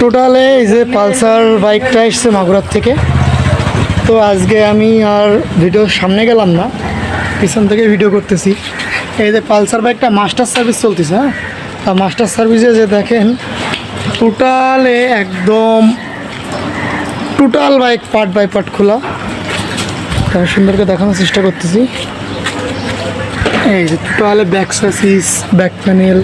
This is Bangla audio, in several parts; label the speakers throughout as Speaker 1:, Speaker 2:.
Speaker 1: টোটালে এই যে পালসার বাইকটা এসছে মাগুরার থেকে। তো আজকে আমি আর ভিডিওর সামনে গেলাম না, পিছন থেকে ভিডিও করতেছি। এই যে পালসার বাইকটা মাস্টার সার্ভিস চলতেছে হ্যাঁ? আর মাস্টার সার্ভিসে যে দেখেন টোটালে একদম total bike part by part খোলা। আমি সুন্দর করে দেখানোর চেষ্টা করতেছি। এই যে টোটালে back chassis back panel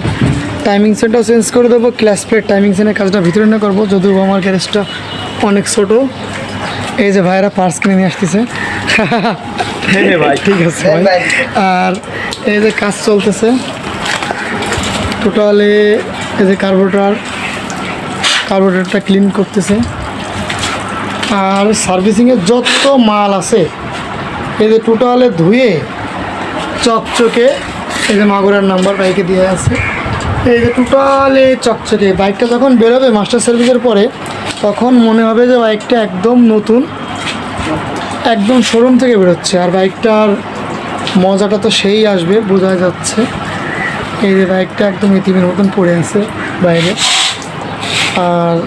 Speaker 1: timing সেটটাও change করে দেবো ক্লাস প্লেট টাইমিং সেনের কাজটা ভিতরে না করব যদিও আমার গ্যারেজটা অনেক ছোটো। এই যে ভাইরা পার্স কিনে নিয়ে আসতেছে।
Speaker 2: ভাই।
Speaker 1: ঠিক আছে ভাই। আর এই যে কাজ চলতেছে। টোটালে এই যে কার্বোটার কার্বোরেটারটা ক্লিন করতেছে। আর সার্ভিসিংয়ের যত মাল আছে এই যে টোটালে ধুয়ে চকচকে এই যে মাগুরার নাম্বার বাইকে দিয়ে আছে। এই যে টোটালে চকচকে। বাইকটা যখন বেরোবে মাস্টার সার্ভিসের পরে, তখন মনে হবে যে বাইকটা একদম নতুন, একদম শোরুম থেকে বেরোচ্ছে। আর বাইকটার মজাটা তো সেই আসবে বোঝা যাচ্ছে। এই যে বাইকটা একদম ইতিমের মতন পড়ে আছে বাইরে। আর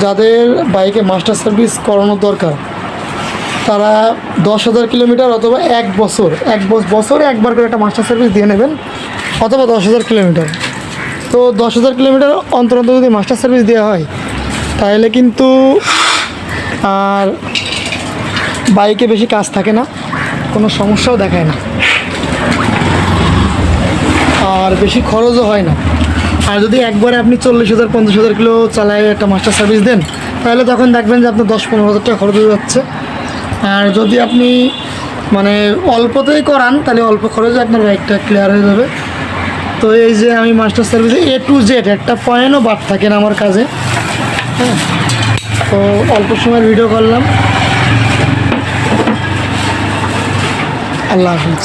Speaker 1: যাদের বাইকে মাস্টার সার্ভিস করানোর দরকার, তারা দশ হাজার কিলোমিটার অথবা এক বছর, এক বছ- বছরে একবার করে একটা মাস্টার সার্ভিস দিয়ে নেবেন। অথবা দশ হাজার কিলোমিটার। তো দশ হাজার কিলোমিটার অন্তর অন্তর যদি মাস্টার সার্ভিস দেওয়া হয়, তাহলে কিন্তু আর বাইকে বেশি কাজ থাকে না, কোনো সমস্যাও দেখায় না। আর বেশি খরচও হয় না। আর যদি একবারে আপনি চল্লিশ হাজার, পঞ্চাশ হাজার কিলো চালায় একটা মাস্টার সার্ভিস দেন, তাহলে তখন দেখবেন যে আপনার দশ, পনেরো হাজার টাকা খরচ হয়ে যাচ্ছে। আর যদি আপনি মানে অল্পতেই করান, তাহলে অল্প খরচে আপনার বাইকটা ক্লিয়ার হয়ে যাবে। তো এই যে আমি মাস্টার সার্ভিসে এ টু জেড একটা পয়েন্টও বাদ থাকে না আমার কাজে। হ্যাঁ তো অল্প সময়ের ভিডিও করলাম। আল্লাহ হাফিজ।